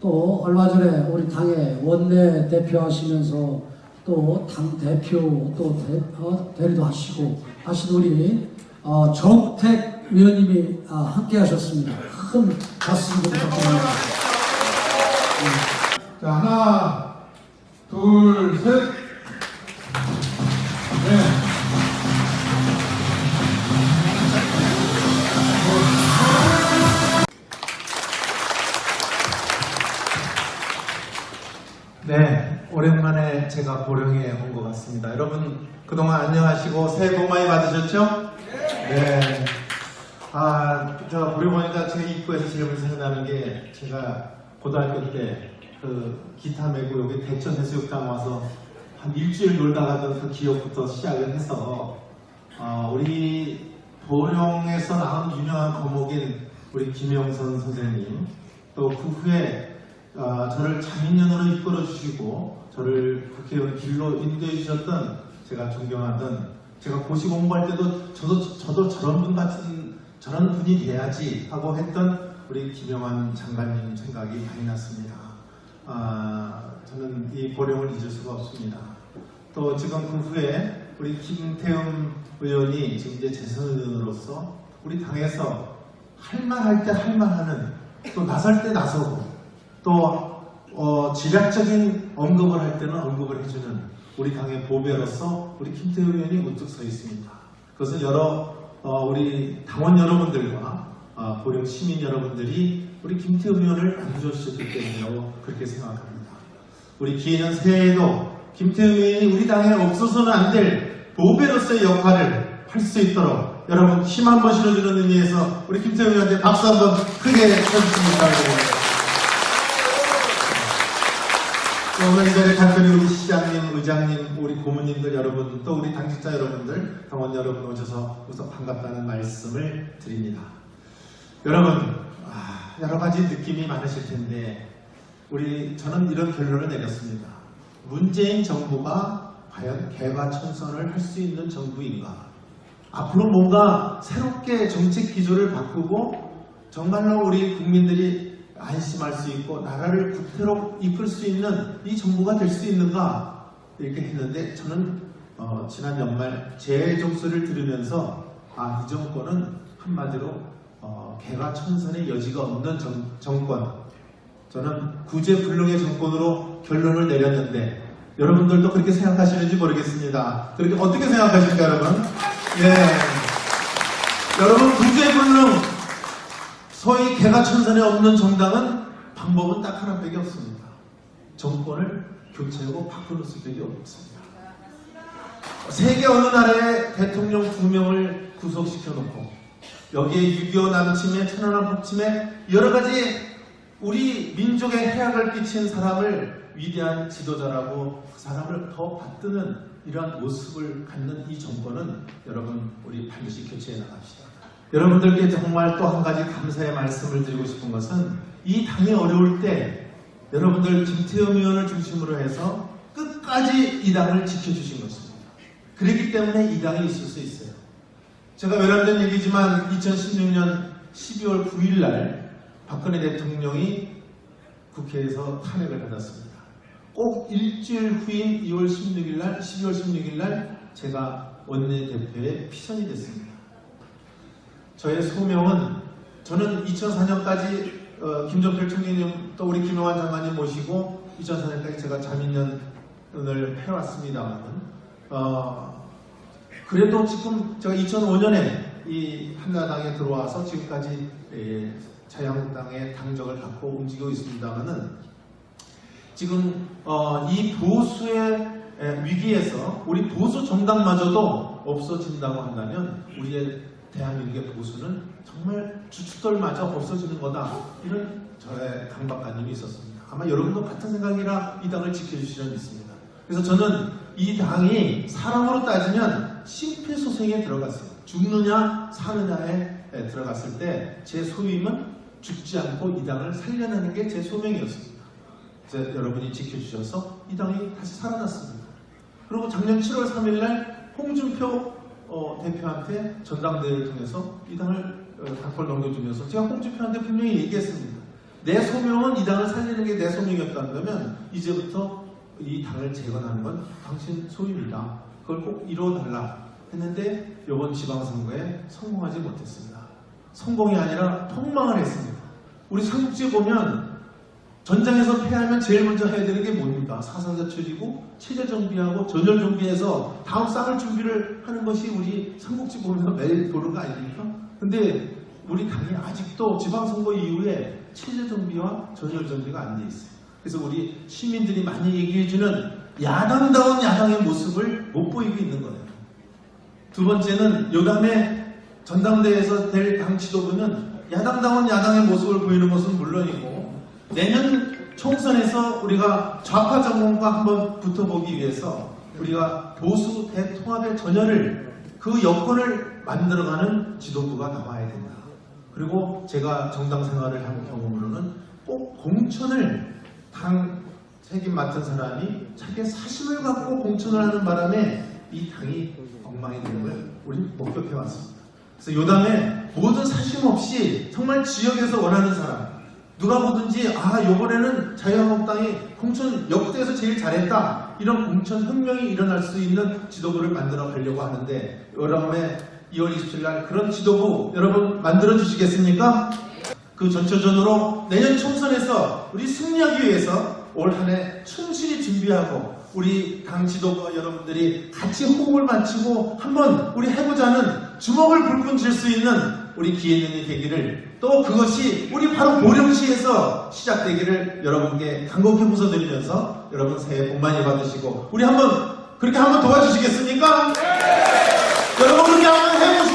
또 얼마 전에 우리 당의 원내 대표 하시면서 또 당 대표 또 대, 어, 리도 하시고 하신 우리 어, 정택 위원님이 아, 함께 하셨습니다. 큰 박수 부탁드립니다. 네, 오랜만에 제가 보령에 온 것 같습니다. 여러분 그동안 안녕하시고 새해 복 많이 받으셨죠? 네. 아, 제가 보령 오니까 제 입구에서 제일 먼저 생각나는 게 제가 고등학교 때 그 기타 메고 여기 대천 해수욕장 와서 한 일주일 놀다 가던 그 기억부터 시작을 해서 어, 우리 보령에서 나온 유명한 거목인 우리 김영선 선생님 또 그 후에 어, 저를 자민련으로 이끌어 주시고 저를 국회의원 길로 인도해 주셨던 제가 존경하던 제가 고시 공부할 때도 저도 저도 저런 분 같은 저런 분이 돼야지 하고 했던 우리 김영환 장관님 생각이 많이 났습니다. 아, 저는 이 보령을 잊을 수가 없습니다. 또 지금 그 후에 우리 김태흠 의원이 지금 이제 재선 의원으로서 우리 당에서 할 말 할 때 할 말 하는 또 나설 때 나서고 또 어, 지략적인 언급을 할 때는 언급을 해주는 우리 당의 보배로서 우리 김태우 의원이 우뚝 서 있습니다. 그것은 여러 어, 우리 당원 여러분들과 어, 보령 시민 여러분들이 우리 김태우 의원을 만져주셨기 때문이라고 그렇게 생각합니다. 우리 기해년 새해에도 김태우 의원이 우리 당에 없어서는 안 될 보배로서의 역할을 할 수 있도록 여러분 힘 한번 실어주는 의미에서 우리 김태우 의원한테 박수 한번 크게. 또 오늘 이 자리에 간절히 우리 시장님, 의장님, 우리 고모님들 여러분, 또 우리 당직자 여러분들, 당원 여러분 오셔서 우선 반갑다는 말씀을 드립니다. 여러분, 아, 여러 가지 느낌이 많으실 텐데, 우리 저는 이런 결론을 내렸습니다. 문재인 정부가 과연 개과천선을 할 수 있는 정부인가? 앞으로 뭔가 새롭게 정책 기조를 바꾸고 정말로 우리 국민들이 안심할 수 있고 나라를 구태로 이끌 수 있는 이 정부가 될 수 있는가 이렇게 했는데 저는 어, 지난 연말 제 족수를 들으면서 아 이 정권은 한마디로 어, 개과천선의 여지가 없는 정, 정권 저는 구제불능의 정권으로 결론을 내렸는데 여러분들도 그렇게 생각하시는지 모르겠습니다. 그렇게 어떻게 생각하십니까 여러분? 예. 여러분 구제불능 소위 개가 천선에 없는 정당은 방법은 딱 하나밖에 없습니다. 정권을 교체하고 바꾸는 수밖에 없습니다. 세계 어느 나라의 대통령 두 명을 구속시켜 놓고 여기에 6.25 남침에 천안함 폭침에 여러 가지 우리 민족의 해악을 끼친 사람을 위대한 지도자라고 그 사람을 더 받드는 이러한 모습을 갖는 이 정권은 여러분 우리 반드시 교체해 나갑시다. 여러분들께 정말 또 한 가지 감사의 말씀을 드리고 싶은 것은 이 당이 어려울 때 여러분들 김태형 의원을 중심으로 해서 끝까지 이 당을 지켜주신 것입니다. 그렇기 때문에 이 당이 있을 수 있어요. 제가 외람된 얘기지만 2016년 12월 9일 날 박근혜 대통령이 국회에서 탄핵을 받았습니다. 꼭 일주일 후인 2월 16일 날, 12월 16일 날 제가 원내대표에 피선이 됐습니다. 저의 소명은 저는 2004년까지 어, 김종필 총리님 또 우리 김영환 장관님 모시고 2004년까지 제가 자민련을 해왔습니다만 어, 그래도 지금 제가 2005년에 이 한나라당에 들어와서 지금까지 예, 자유한국당의 당적을 갖고 움직이고 있습니다만은 지금 어, 이 보수의 에, 위기에서 우리 보수 정당마저도 없어진다고 한다면 우리의 대한민국의 보수는 정말 주춧돌마저 없어지는 거다 이런 저의 강박관념이 있었습니다. 아마 여러분도 같은 생각이라 이 당을 지켜주시려 믿습니다. 그래서 저는 이 당이 사람으로 따지면 심폐소생에 들어갔어요. 죽느냐 사느냐에 에, 들어갔을 때 제 소임은 죽지 않고 이 당을 살려내는 게 제 소명이었습니다. 그래서 여러분이 지켜주셔서 이 당이 다시 살아났습니다. 그리고 작년 7월 3일 날 홍준표 어, 대표한테 전당대회를 통해서 이 당을 어, 당권 넘겨주면서 제가 홍준표한테 분명히 얘기했습니다. 내 소명은 이 당을 살리는 게 내 소명이었다면 이제부터 이 당을 재건하는 건 당신 소유입니다. 그걸 꼭 이루어달라 했는데 이번 지방선거에 성공하지 못했습니다. 성공이 아니라 폭망을 했습니다. 우리 삼국지에 보면 전장에서 패하면 제일 먼저 해야 되는 게 뭡니까? 사상자 처리고 체제 정비하고 전열 정비해서 다음 싸울 준비를 하는 것이 우리 삼국지 보면서 매일 보는 거 아닙니까? 근데 우리 당이 아직도 지방선거 이후에 체제 정비와 전열 정비가 안 돼 있어요. 그래서 우리 시민들이 많이 얘기해주는 야당다운 야당의 모습을 못 보이고 있는 거예요. 두 번째는 요담의 전당대회에서 될 당 지도부는 야당다운 야당의 모습을 보이는 것은 물론이고 내년 총선에서 우리가 좌파 정권과 한번 붙어보기 위해서 우리가 보수 대통합의 전열을 그 여건을 만들어가는 지도부가 나와야 된다. 그리고 제가 정당 생활을 한 경험으로는 꼭 공천을 당 책임 맡은 사람이 자기의 사심을 갖고 공천을 하는 바람에 이 당이 엉망이 되는 걸 우리 목격해 왔습니다. 그래서 요담에 모든 사심 없이 정말 지역에서 원하는 사람 누가 보든지 아 요번에는 자유한국당이 공천 역대에서 제일 잘했다 이런 공천 혁명이 일어날 수 있는 지도부를 만들어 가려고 하는데 여러분의 2월 27일 날 그런 지도부 여러분 만들어 주시겠습니까? 그 전초전으로 내년 총선에서 우리 승리하기 위해서 올 한 해 충실히 준비하고 우리 당 지도부와 여러분들이 같이 호흡을 맞추고 한번 우리 해보자는 주먹을 불끈 쥘수 있는 우리 기회년이 되기를 또 그것이 우리 바로 보령시에서 시작되기를 여러분께 간곡히 부서드리면서 여러분 새해 복 많이 받으시고 우리 한번 그렇게 한번 도와주시겠습니까? 여러분 그렇게 한번 해보시죠.